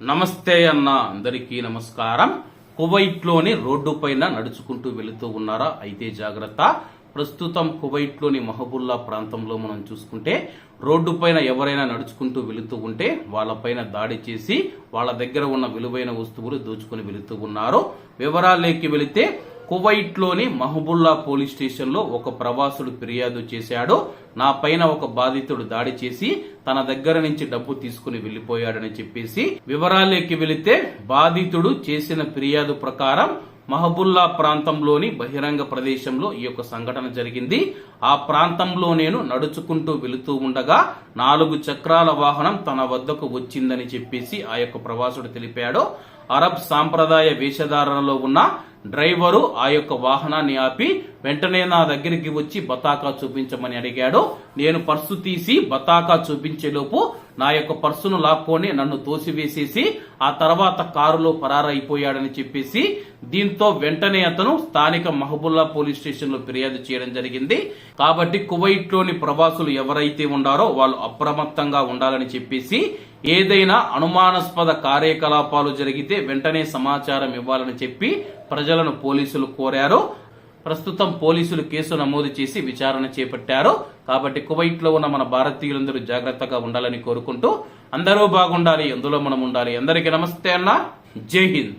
నమస్తే అన్న అందరికీ నమస్కారం. కువైట్లోని రోడ్డు పైన నడుచుకుంటూ వెళుతూ ఉన్నారా? అయితే జాగ్రత్త. ప్రస్తుతం కువైట్లోని మహబుల్లా ప్రాంతంలో మనం చూసుకుంటే రోడ్డు పైన ఎవరైనా నడుచుకుంటూ వెళుతూ ఉంటే వాళ్ళపైన దాడి చేసి వాళ్ళ దగ్గర ఉన్న విలువైన వస్తువులు దోచుకుని వెళుతూ ఉన్నారు. వివరాలేకి వెళితే కువైట్లోని మహబుల్లా పోలీస్ స్టేషన్లో ఒక ప్రవాసుడు ఫిర్యాదు చేశాడు. నా పైన ఒక బాధితుడు దాడి చేసి తన దగ్గర నుంచి డబ్బు తీసుకుని వెళ్ళిపోయాడని చెప్పేసి వివరాలేకి వెళితే బాధితుడు చేసిన ఫిర్యాదు ప్రకారం మహబుల్లా ప్రాంతంలోని బహిరంగ ప్రదేశంలో ఈ యొక్క సంఘటన జరిగింది. ఆ ప్రాంతంలో నేను నడుచుకుంటూ వెళుతూ ఉండగా నాలుగు చక్రాల వాహనం తన వద్దకు వచ్చిందని చెప్పేసి ఆ యొక్క ప్రవాసుడు తెలిపాడు. అరబ్ సాంప్రదాయ వేషధారణలో ఉన్న డ్రైవరు ఆ యొక్క వాహనాన్ని ఆపి వెంటనే నా దగ్గరికి వచ్చి బతాకా చూపించమని అడిగాడు. నేను పర్సు తీసి బతాకా చూపించేలోపు నా యొక్క పర్సును లాక్కొని నన్ను తోసివేసేసి ఆ తర్వాత కారులో పరారైపోయాడని చెప్పేసి దీంతో వెంటనే అతను స్థానిక మహబుల్లా పోలీస్ స్టేషన్లో ఫిర్యాదు చేయడం జరిగింది. కాబట్టి కువైట్లోని ప్రవాసులు ఎవరైతే ఉండారో వాళ్ళు అప్రమత్తంగా ఉండాలని చెప్పేసి ఏదైనా అనుమానాస్పద కార్యకలాపాలు జరిగితే వెంటనే సమాచారం ఇవ్వాలని చెప్పి ప్రజలను పోలీసులు కోరారు. ప్రస్తుతం పోలీసులు కేసు నమోదు చేసి విచారణ చేపట్టారు. కాబట్టి కువైట్లో ఉన్న మన భారతీయులందరూ జాగ్రత్తగా ఉండాలని కోరుకుంటూ అందరూ బాగుండాలి ఎందులో మనం ఉండాలి. అందరికీ నమస్తే అన్న. జై హింద్.